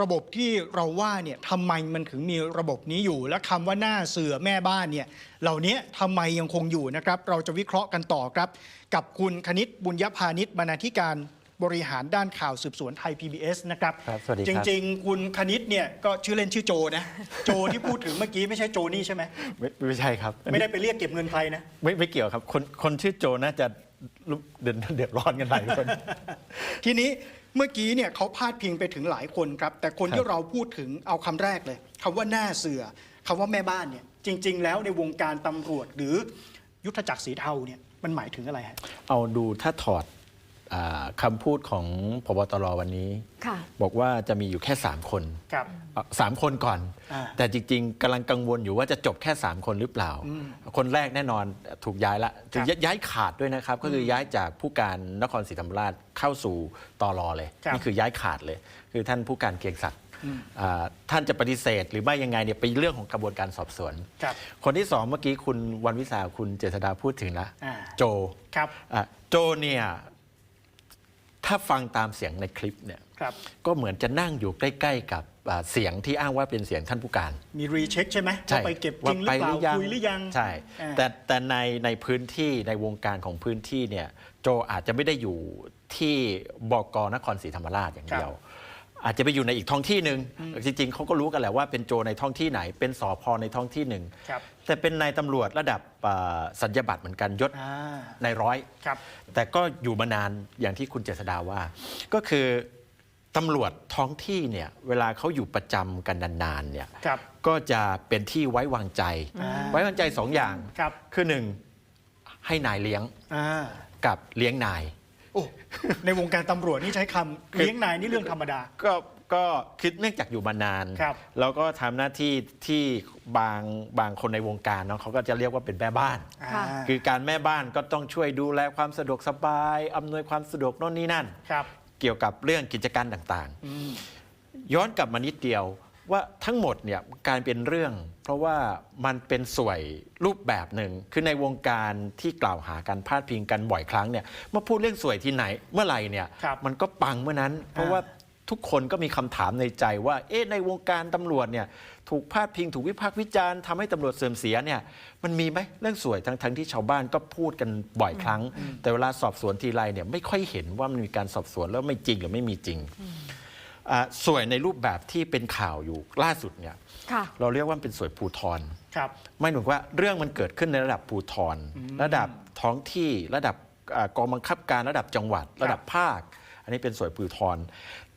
ระบบที่เราว่าเนี่ยทำไมมันถึงมีระบบนี้อยู่ และคำว่าหน้าเสือแม่บ้านเนี่ยเหล่านี้ทำไมยังคงอยู่นะครับ เราจะวิเคราะห์กันต่อครับ กับคุณคณิตบุญยพานิชบรรณาธิการบริหารด้านข่าวสืบสวนไทย PBS นะครับครับสวัสดีครับจริง ๆ คุณคณิตเนี่ยก็ชื่อเล่นชื่อโจนะโจที่พูดถึงเมื่อกี้ไม่ใช่โจนี่ใช่ไหมไม่ไม่ใช่ครับไม่ได้ไปเรียกเก็บเงินใครนะ ไม่ไม่เกี่ยวครับ คนคนชื่อโจน่าจะลุเดือดเดือดร้อนกันหลายคน ทีนี้ เมื่อกี้เนี่ยเขาพาดพิงไปถึงหลายคนครับ แต่คนครับที่เราพูดถึงเอาคำแรกเลยคำว่าหน้าเสือคำว่าแม่บ้านเนี่ยจริง ๆ แล้วในวงการตำรวจหรือยุทธจักรสีเทาเนี่ยมันหมายถึงอะไรฮะเอาดูถ้าถอดอา คำพูดของพบตรวันนี้ค่ะบอกว่าจะมีอยู่แค่ 3 คนครับอะสามคนก่อนอ่าแต่จริงๆกำลังกังวลอยู่ว่าจะจบแค่ 3 คนหรือเปล่า คนแรกแน่นอนถูกย้ายละครับย้ายขาดด้วยนะครับ ก็คือย้ายจากผู้การนครศรีธรรมราชเข้าสู่ตอรอเลยครับนี่คือย้ายขาดเลย คือท่านผู้การเกรียงศักดิ์อ่าท่านจะปฏิเสธหรือไม่ยังไงเนี่ยเป็นเรื่องของกระบวนการสอบสวนครับคนที่สองเมื่อกี้คุณวันวิสาคุณเจษดาพูดถึงแล้วอ่าโจครับอะโจเนี่ย ถ้าฟังตามเสียงในคลิปเนี่ยครับก็เหมือนจะนั่งอยู่ใกล้ๆกับอ่าเสียงที่อ้างว่าเป็นเสียงท่านผู้การ มีรีเช็คใช่ไหมว่าไปเก็บจริงหรือเปล่าคุยหรือยังใช่อ่า แต่แต่ในในพื้นที่ในวงการของพื้นที่เนี่ยโจอาจจะไม่ได้อยู่ที่บกนครศรีธรรมราชอย่างเดียว อาจจะไปอยู่ในอีกท้องที่หนึ่งจริงๆเขาก็รู้กันแหละว่าเป็นโจในท้องที่ไหน เป็นสอพในท้องที่หนึ่ง ครับ แต่เป็นนายตำรวจระดับอ่าสัญญาบัตรเหมือนกันยศอ่าในร้อย ครับ แต่ก็อยู่มานานอย่างที่คุณเจษดาว่า ก็คือตำรวจท้องที่เนี่ยเวลาเขาอยู่ประจำกันนานๆเนี่ยครับก็จะเป็นที่ไว้วางใจอ่าไว้วางใจสองอย่างครับคือหนึ่งให้นายเลี้ยงอ่ากับเลี้ยงนายโอ้ในวงการตำรวจนี่ใช้คำเลี้ยงนายนี่เรื่องธรรมดา ก็ ก็คือเนื่องจากอยู่มานาน ครับ แล้วก็ทำหน้าที่ที่บางบางคนในวงการเนาะเขาก็จะเรียกว่าเป็นแม่บ้านค่ะอ่าคือการแม่บ้านก็ต้องช่วยดูแลความสะดวกสบายอำนวยความสะดวกโน่นนี่นั่น ครับเกี่ยวกับเรื่องกิจการต่างอืมๆ ย้อนกลับมานิดเดียวว่าทั้งหมดเนี่ยการเป็นเรื่อง เพราะว่ามันเป็นสวยรูปแบบหนึ่งคือในวงการที่กล่าวหาการพาดพิงกันบ่อยครั้งเนี่ยเมื่อพูดเรื่องสวยที่ไหนเมื่อไหร่เนี่ยครับมันก็ปังเมื่อนั้น เพราะว่า ทุกคนก็มีคำถามในใจว่า เอ๊ะในวงการตำรวจเนี่ยถูกพาดพิงถูกวิพากษ์วิจารณ์ทำให้ตำรวจเสื่อมเสียเนี่ยมันมีไหมเรื่องสวยทั้งทั้งที่ชาวบ้านก็พูดกันบ่อยครั้ง แต่เวลาสอบสวนทีไรเนี่ยไม่ค่อยเห็นว่ามันมีการสอบสวนแล้วไม่จริงหรือไม่มีจริงอ่าสวยในรูปแบบที่เป็นข่าวอยู่ล่าสุดเนี่ยค่ะเราเรียกว่ามันเป็นสวยภูทรครับไม่หนุนว่าเรื่องมันเกิดขึ้นในระดับภูทรระดับท้องที่ระดับอ่ากองบังคับการระดับจังหวัด ระดับภาค อันนี้เป็นสวยภูทร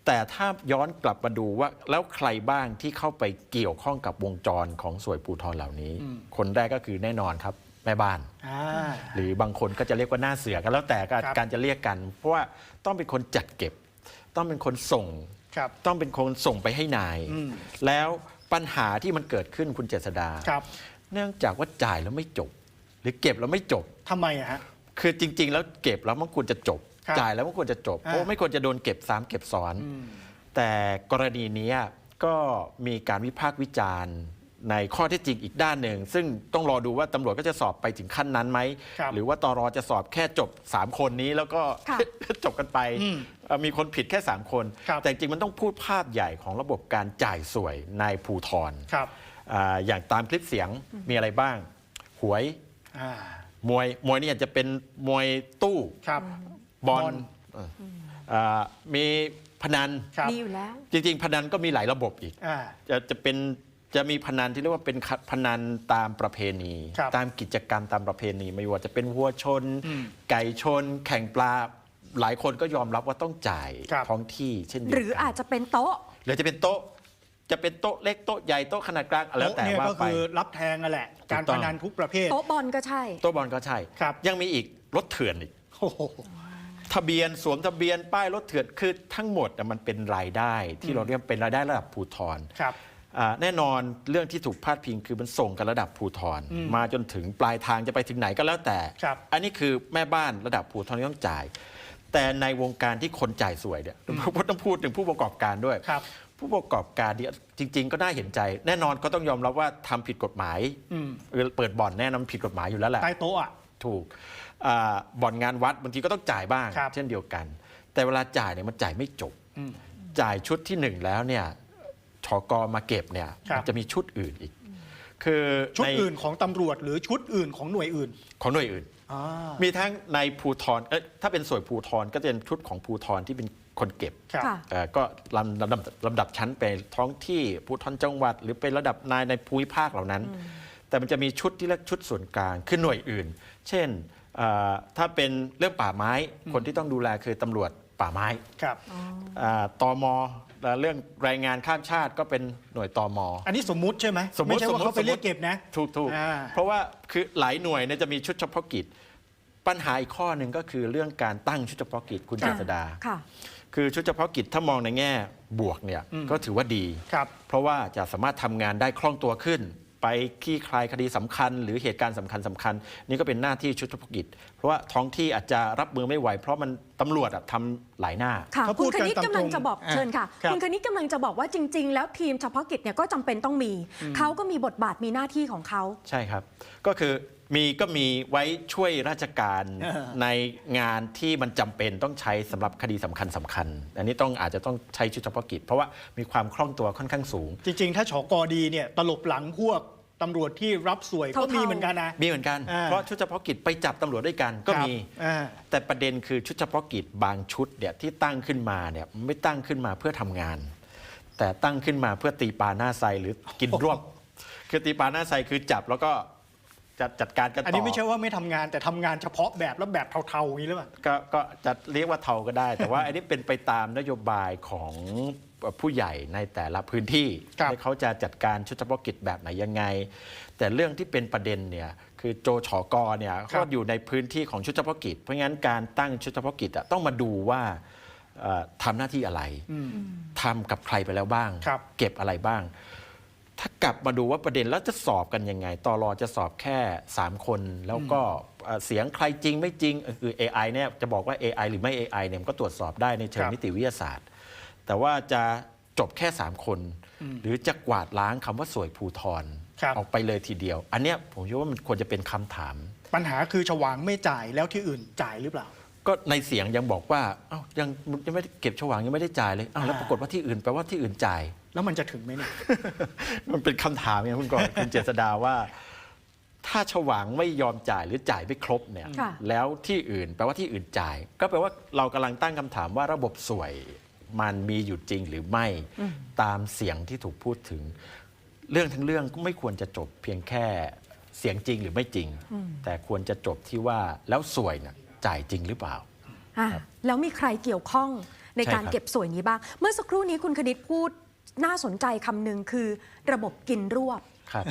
แต่ถ้าย้อนกลับมาดูว่าแล้วใครบ้างที่เข้าไปเกี่ยวข้องกับวงจรของสวยภูทรเหล่านี้ คนแรกก็คือแน่นอนครับ แม่บ้าน อ่า หรือบางคนก็จะเรียกว่าหน้าเสือกันแล้วแต่การครับ การจะเรียกกัน เพราะว่าต้องเป็นคนจัดเก็บ ต้องเป็นคนส่ง ครับ ต้องเป็นคนส่งไปให้นาย อืม แล้วปัญหาที่มันเกิดขึ้นคุณเจษดา ครับเนื่องจากว่าจ่ายแล้วไม่จบ หรือเก็บแล้วไม่จบ ทำไมอะฮะ คือจริง ๆ แล้วเก็บแล้วมันควรจะจบครับ จ่ายแล้วมันควรจะจบอ่าเพราะไม่ควรจะโดนเก็บซ้ำเก็บซ้อนอืมแต่กรณีเนี้ยก็มีการวิพากษ์วิจารณ์ในข้อเท็จจริงอีกด้านหนึ่ง ซึ่งต้องรอดูว่าตำรวจก็จะสอบไปถึงขั้นนั้นไหมครับหรือว่าตรจะสอบแค่จบ 3 คนนี้แล้วก็ค่ะจบกันไปอืมเอ่อมีคนผิดแค่ 3 คนครับแต่จริงๆมันต้องพูดภาพใหญ่ของระบบการจ่ายสวยในภูทรครับอ่าอย่างตามคลิปเสียงมีอะไรบ้าง หวยอ่ามวยมวยนี่อาจจะเป็นมวยตู้ครั บบอลบอลเอออ่ามีพนัน ครับมีอยู่แล้ว จริง ๆ พนันก็มีหลายระบบอีก อ่า จะจะเป็นจะมีพนันที่เรียกว่าเป็นพนันตามประเพณี ครับตามกิจกรรมตามประเพณี ไม่ว่าจะเป็นวัวชน อืมไก่ชน แข่งปลาหลายคนก็ยอมรับว่าต้องจ่ายครับ ท้องที่เช่นเดียวหรือกันอาจจะเป็นโต๊ะ หรือจะเป็นโต๊ะจะเป็นโต๊ะเล็กโต๊ะใหญ่โต๊ะขนาดกลางแล้วโต๊ะแต่เนี่ยว่าก็ไป คือรับแทงนั่นแหละ ถูกการต้พอง นันทุกประเภท โต๊ะบอลก็ใช่ โต๊ะบอลก็ใช่ ครับ ยังมีอีกรถเถื่อนอีก โอ้โห ทะเบียนสวมทะเบียนป้ายรถเถื่อนคือทั้งหมดน่ะมันเป็นรายได้ที่เราเรียกเป็นรายได้ระดับภูทร ครับ อ่าแน่นอนเรื่องที่ถูกพาดพิงคือมันส่งกันระดับภูทรอืมมาจนถึงปลายทางจะไปถึงไหนก็แล้วแต่ ครับ อันนี้คือแม่บ้านระดับภูทรที่ต้องจ่าย แต่ในวงการที่คนจ่ายสวยเนี่ยต้องพูดถึงผู้ประกอบการด้วย ครับ ผู้ประกอบการเนี่ยจริง ๆ ก็น่าเห็นใจ แน่นอนก็ต้องยอมรับว่าทำผิดกฎหมายอืม เออเปิดบ่อนแน่นอนผิดกฎหมายอยู่แล้วแหละ ใต้โต๊ะอะ ถูกอ่า บ่อนงานวัดบางทีก็ต้องจ่ายบ้างครับเช่นเดียวกัน แต่เวลาจ่ายเนี่ยมันจ่ายไม่จบอืมจ่ายชุดที่หนึ่งแล้วเนี่ยชกมาเก็บเนี่ยครับมันจะมีชุดอื่นอีก คือชุดในอื่นของตำรวจหรือชุดอื่นของหน่วยอื่น ของหน่วยอื่นอ่ามีทั้งในภูทรเอ้ยถ้าเป็นส่วนภูทรก็จะเป็นชุดของภูทรที่เป็นคนเก็บครับค่ะเอ่อก็ลำลำดับลำดับชั้นไปท้องที่ภูทรจังหวัด หรือเป็นระดับนายในภูมิภาคเหล่านั้น แต่มันจะมีชุดที่เรียกชุดส่วนกลางคือหน่วยอื่น เช่นเอ่อ ถ้าเป็นเรื่องป่าไม้ คนที่ต้องดูแลคือตำรวจป่าไม้ครับอ่าตมและเรื่องแรงงานข้ามชาติก็เป็นหน่วยตมอันนี้สมมุติใช่ไหมสมมุติไม่ใช่ว่าสมมุติเขาไปเรียกเก็บนะถูกถูกอ่าเพราะว่าคือหลายหน่วยเนี่ยจะมีชุดเฉพาะกิจ ปัญหาอีกข้อหนึ่งก็คือเรื่องการตั้งชุดเฉพาะกิจคุณเจค่ะษดาค่ะคือชุดเฉพาะกิจถ้ามองในแง่บวกเนี่ยอืมก็ถือว่าดีครับเพราะว่าจะสามารถทำงานได้คล่องตัวขึ้น ไปคลี่คลายคดีสำคัญ หรือเหตุการณ์สำคัญสำคัญ นี่ก็เป็นหน้าที่ชุดเฉพาะกิจ เพราะว่าท้องที่อาจจะรับมือไม่ไหว เพราะมันตำรวจอะทำหลายหน้าค่ะเขาพูคุดณคกันณิตตามกำลังจะบอกตรงเชิญค่ะครับคุณคณิตกำลังจะบอกว่าจริง ๆ แล้วทีมเฉพาะกิจเนี่ยก็จำเป็นต้องมี เขาก็มีบทบาทมีหน้าที่ของเขาใช่ครับ ก็คือมีก็มีไว้ช่วยราชการเออในงานที่มันจำเป็นต้องใช้สำหรับคดีสำคัญสำคัญ อันนี้ต้องอาจจะต้องใช้ชุดเฉพาะกิจ เพราะว่ามีความคล่องตัวค่อนข้างสูง จริง ๆ ถ้าฉกดีเนี่ยตลบหลังพวก ตำรวจที่รับสวยก็เท่าๆมีเหมือนกันนะ มีเหมือนกันอ่าเพราะชุดเฉพาะกิจไปจับตำรวจด้วยกันก็ครับมีอ่าแต่ประเด็นคือชุดเฉพาะกิจบางชุดเนี่ยที่ตั้งขึ้นมาเนี่ยไม่ตั้งขึ้นมาเพื่อทำงาน แต่ตั้งขึ้นมาเพื่อตีปลาหน้าไซหรือกินรวบ คือตีปลาหน้าไซคือจับแล้วก็จัดจัดการกันต่ออัอันนี้ไม่ใช่ว่าไม่ทำงานแต่ทำงานเฉพาะแบบแล้วแบบเทาๆอย่างนี้หรือเปล่าก็ก็จะเรียกว่าเทาก็ได้ แต่ว่าอันนี้เป็นไปตามนโยบายของ ผู้ใหญ่ในแต่ละพื้นที่ครับที่เขาจะจัดการชุดเฉพาะกิจแบบไหนยังไง แต่เรื่องที่เป็นประเด็นเนี่ยคือโจฉกเนี่ยก็อยู่ในพื้นที่ของชุดเฉพาะกิจ เพราะงั้นการตั้งชุดเฉพาะกิจอะต้องมาดูว่าเอ่อทำหน้าที่อะไรอืมทำกับใครไปแล้วบ้างครับเก็บอะไรบ้าง ถ้ากลับมาดูว่าประเด็นแล้วจะสอบกันยังไงตอรอจะสอบแค่ 3 คน แล้วก็เอ่อเสียงใครจริงไม่จริงเออคือ AI เนี่ยจะบอกว่า AI หรือไม่ AI เนี่ยมันก็ตรวจสอบได้ในเชิคงรับนิติวิทยาศาสตร์ แต่ว่าจะจบแค่ 3 คน หรือจะกวาดล้างคำว่าสวยภูทรครับออกไปเลยทีเดียว อันเนี้ยผมคิดว่ามันควรจะเป็นคำถาม ปัญหาคือฉวางไม่จ่ายแล้วที่อื่นจ่ายหรือเปล่า ก็ในเสียงยังบอกว่าเอ้ายังยังไม่ได้เก็บฉวางยังไม่ได้จ่ายเลยอ้าวแล้วอ่าปรากฏว่าที่อื่นแปลว่าที่อื่นจ่าย แล้วมันจะถึงไหมเนี่ย มันเป็นคำถามไงคุณก่อนคุณเจษดาว่า ถ้าฉวางไม่ยอมจ่ายหรือจ่ายไม่ครบเนี่ย ค่ะ แล้วที่อื่นแปลว่าที่อื่นจ่าย ก็แปลว่าเรากำลังตั้งคำถามว่าระบบสวย มันมีอยู่จริงหรือไม่ตามเสียงที่ถูกพูดถึง เรื่องทั้งเรื่องก็ไม่ควรจะจบเพียงแค่เสียงจริงหรือไม่จริง แต่ควรจะจบที่ว่าแล้วสวยน่ะจ่ายจริงหรือเปล่าอ่าแล้วมีใครเกี่ยวข้องในใช่การครับเก็บสวยนี้บ้าง เมื่อสักครู่นี้คุณคณิตพูดน่าสนใจคำหนึ่งคือระบบกินรวบครับ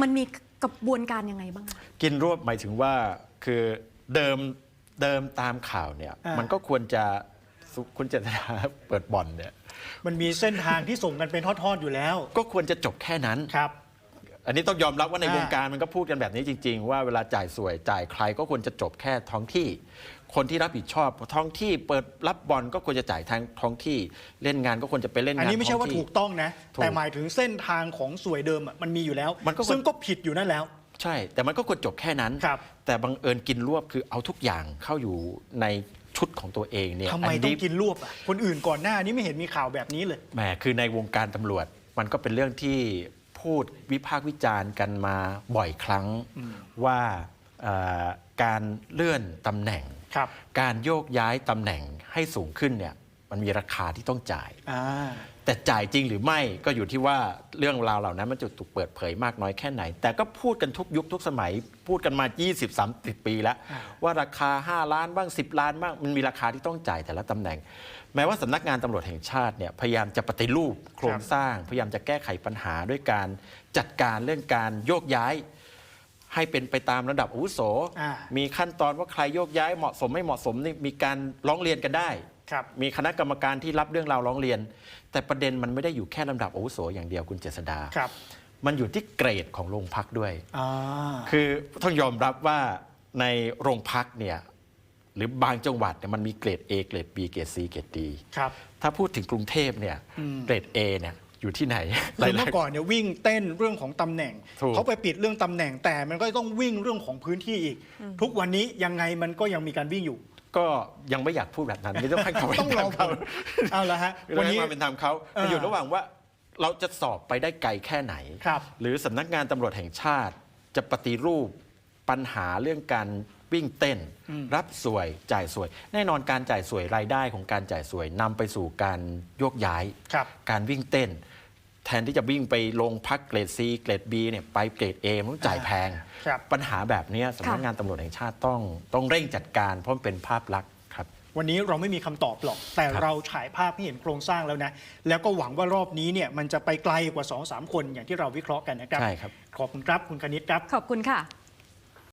มันมีกระบวนการยังไงบ้างคะกินรวบหมายถึงว่าคือเดิมเดิมตามข่าวเนี่ยอ่ามัมันก็ควรจะสุ คุณเจษดาเปิดบ่อนเนี่ย มันมีเส้นทางที่ส่งกันเป็นทอดๆอยู่แล้ว ก็ควรจะจบแค่นั้น ครับ อันนี้ต้องยอมรับว่าในอ่าวงการมันก็พูดกันแบบนี้จริง ๆ ว่าเวลาจ่ายสวยจ่ายใครก็ควรจะจบแค่ท้องที่ คนที่รับผิดชอบท้องที่เปิดรับบอลก็ควรจะจ่ายทางท้องที่ เล่นงานก็ควรจะไปเล่นงานอันนี้ไม่ใช่ว่าท้องที่ถูกต้องนะ ถูกแต่หมายถึงเส้นทางของสวยเดิมอะมันมีอยู่แล้ว มันก็ควร ซึ่งก็ผิดอยู่นั่นแล้ว ใช่ แต่มันก็ควรจบแค่นั้น ครับแต่บังเอิญกินรวบคือเอาทุกอย่างเข้าอยู่ใน ชุดของตัวเองเนี่ยทำไมนต้อนี้งกินรวบอะคนอื่นก่อนหน้านี้ไม่เห็นมีข่าวแบบนี้เลย แหมคือในวงการตำรวจ มันก็เป็นเรื่องที่พูดวิพากษ์วิจารณ์กันมาบ่อยครั้งว่าเอ่อการเลื่อนตำแหน่ง ครับ การโยกย้ายตำแหน่งให้สูงขึ้นเนี่ย มันมีราคาที่ต้องจ่าย อ่า แต่จ่ายจริงหรือไม่ก็อยู่ที่ว่าเรื่องราวเหล่านั้นมันจะถูกเปิดเผยมากน้อยแค่ไหน แต่ก็พูดกันทุกยุคทุกสมัย พูดกันมา 20-30 ปีแล้วอ่าว่าราคา 5 ล้านบ้าง 10 ล้านบ้างมันมีราคาที่ต้องจ่ายแต่ละตำแหน่ง แม้ว่าสำนักงานตำรวจแห่งชาติเนี่ยพยายามจะปฏิรูปโครงสร้าง พยายามจะแก้ไขปัญหาด้วยการจัดการเรื่องการโยกย้าย ให้เป็นไปตามระดับอาวุโส อ่ามีขั้นตอนว่าใครโยกย้ายเหมาะสมไม่เหมาะสมนี่มีการร้องเรียนกันได้ครับ มีคณะกรรมการที่รับเรื่องราวร้องเรียน แต่ประเด็นมันไม่ได้อยู่แค่ลำดับอาวุโสอย่างเดียวคุณเจษดาครับมันอยู่ที่เกรดของโรงพักด้วยอ่าคือต้องยอมรับว่าในโรงพักเนี่ยหรือบางจังหวัดเนี่ยมันมีเกรด A เกรด B เกรด C เกรด D ครับถ้าพูดถึงกรุงเทพเนี่ยอืมเกรด A เนี่ยอยู่ที่ไหนคือเมื่อก่อนเนี่ยวิ่งเต้นเรื่องของตำแหน่งถูกเขาไปปิดเรื่องตำแหน่งแต่มันก็ต้องวิ่งเรื่องของพื้นที่อีก ทุกวันนี้ยังไงมันก็ยังมีการวิ่งอยู่ ก็ยังไม่อยากพูดแบบนั้นไม่ต้องให้เขาต้องรอผลเอาละฮะวัวันนนี้ นี้ความเป็นธรรมเขาเออมันอยู่ระหว่างว่าเราจะสอบไปได้ไกลแค่ไหน ครับหรือสำนักงานตำรวจแห่งชาติจะปฏิรูปปัญหาเรื่องการวิ่งเต้นรับสวยจ่ายสวย แน่นอนการจ่ายสวยรายได้ของการจ่ายสวยนำไปสู่การโยกย้าย ครับ การวิ่งเต้น แทนที่จะวิ่งไปโรงพักเกรด C เกรด B เนี่ยไปเกรด A มันต้องจ่ายแพง ครับ ปัญหาแบบเนี้ยสำนักงานตำรวจแห่งชาติต้องต้องเร่งจัดการเพราะมันเป็นภาพลักษณ์ครับ วันนี้เราไม่มีคำตอบหรอก แต่ครับ เราฉายภาพให้เห็นโครงสร้างแล้วนะ แล้วก็หวังว่ารอบนี้เนี่ยมันจะไปไกลกว่า2อสคนอย่างที่เราวิเคราะห์กันนะครับ ใช่ครับ ขอบคุณครับคุณคณิตครับ ขอบคุณค่ะ